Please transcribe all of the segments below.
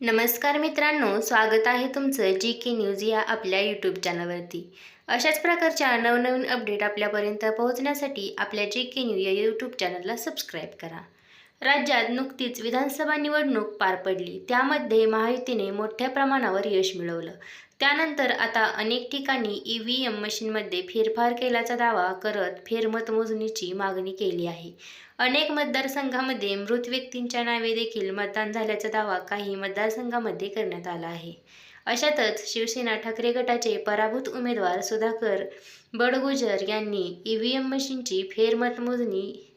नमस्कार मित्रांनो स्वागत आहे तुमचं जी के न्यूज या आपल्या यूट्यूब चॅनलवरती अशाच प्रकारच्या नवनवीन अपडेट आपल्यापर्यंत पोहोचण्यासाठी आपल्या जी के न्यूज या यूट्यूब चॅनलला सबस्क्राईब करा. राज्यात नुकतीच विधानसभा निवडणूक पार पडली. त्यामध्ये महायुतीने मोठ्या प्रमाणावर यश मिळवलं. त्यानंतर आता अनेक ठिकाणी ई व्ही एम मशीनमध्ये फेरफार केल्याचा दावा करत फेरमतमोजणीची मागणी केली आहे. अनेक मतदारसंघामध्ये मृत व्यक्तींच्या नावे देखील मतदान झाल्याचा दावा काही मतदारसंघामध्ये करण्यात आला आहे. अशातच शिवसेना ठाकरे गटाचे पराभूत उमेदवार सुधाकर बडगुजर यांनी ई व्ही एम मशीनची फेरमतमोजणी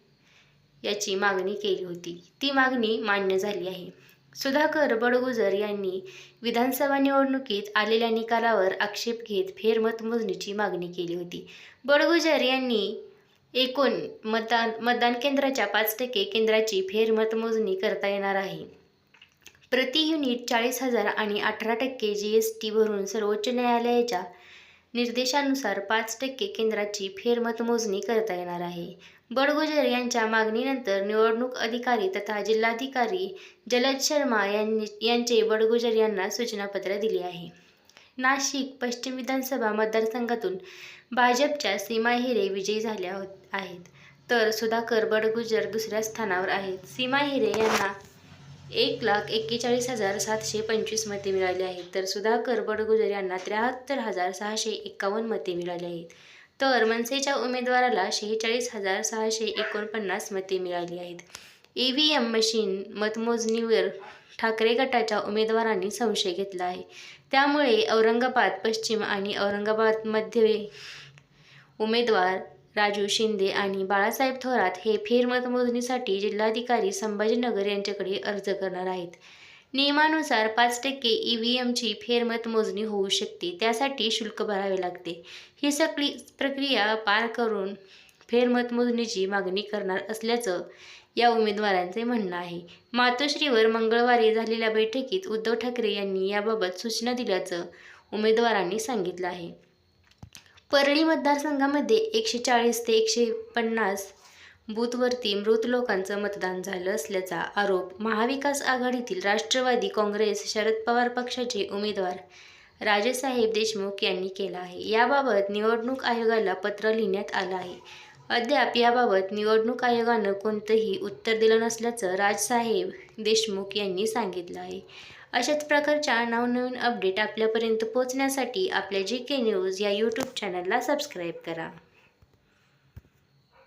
याची मागणी केली होती. ती मागणी मान्य झाली आहे. सुधाकर बडगुजर यांनी विधानसभा निवडणुकीत आलेल्या निकालावर आक्षेप घेत फेरमतमोजणीची मागणी केली होती. बडगुजर यांनी एकूण मतदान मतदान केंद्राच्या पाच टक्के केंद्राची फेरमतमोजणी करता येणार आहे. प्रति युनिट चाळीस हजार आणि अठरा टक्के जी एस टी भरून सर्वोच्च न्यायालयाच्या निर्देशानुसार पाच टक्के केंद्राची फेरमतमोजणी करता येणार आहे. बडगुजर यांच्या मागणीनंतर निवडणूक अधिकारी तथा जिल्हाधिकारी जलद शर्मा यांनी यांचे बडगुजर यांना सूचनापत्र दिले आहे. नाशिक पश्चिम विधानसभा मतदारसंघातून भाजपच्या सीमा हिरे विजयी झाल्या होत आहेत. तर सुधाकर बडगुजर दुसऱ्या स्थानावर आहेत. सीमा हिरे यांना एक लाख एक्केचाळीस हजार सातशे पंचवीस मते मिळाली आहेत. तर सुधाकर बडगुजर यांना त्र्याहत्तर हजार सहाशे एक्कावन्न मते मिळाली आहेत. तर मनसेच्या उमेदवाराला शेहेचाळीस हजार सहाशे एकोणपन्नास मते मिळाली आहेत. ई व्ही एम मशीन मतमोजणीवर ठाकरे गटाच्या उमेदवारांनी संशय घेतला आहे. त्यामुळे औरंगाबाद पश्चिम आणि औरंगाबाद मध्य उमेदवार राजू शिंदे आणि बाळासाहेब थोरात हे फेरमतमोजणीसाठी जिल्हाधिकारी संभाजीनगर यांच्याकडे अर्ज करणार आहेत. नियमानुसार पाच टक्के ई व्ही एमची फेरमतमोजणी होऊ शकते. त्यासाठी शुल्क भरावे लागते. ही सगळी प्रक्रिया पार करून फेरमतमोजणीची मागणी करणार असल्याचं या उमेदवारांचे म्हणणं आहे. मातोश्रीवर मंगळवारी झालेल्या बैठकीत उद्धव ठाकरे यांनी याबाबत सूचना दिल्याचं उमेदवारांनी सांगितलं आहे. परळी मतदारसंघामध्ये एकशे चाळीस ते एकशे पन्नास बूथवरती मृत लोकांचं मतदान झालं असल्याचा आरोप महाविकास आघाडीतील राष्ट्रवादी काँग्रेस शरद पवार पक्षाचे उमेदवार राजेसाहेब देशमुख यांनी केला आहे. याबाबत निवडणूक आयोगाला पत्र लिहिण्यात आलं आहे. अद्याप याबाबत निवडणूक आयोगानं कोणतंही उत्तर दिलं नसल्याचं राजसाहेब देशमुख यांनी सांगितलं आहे. अशाच प्रकारच्या नवनवीन अपडेट आपल्यापर्यंत पोहोचण्यासाठी आपल्या जी के न्यूज या यूट्यूब चॅनलला सबस्क्राईब करा.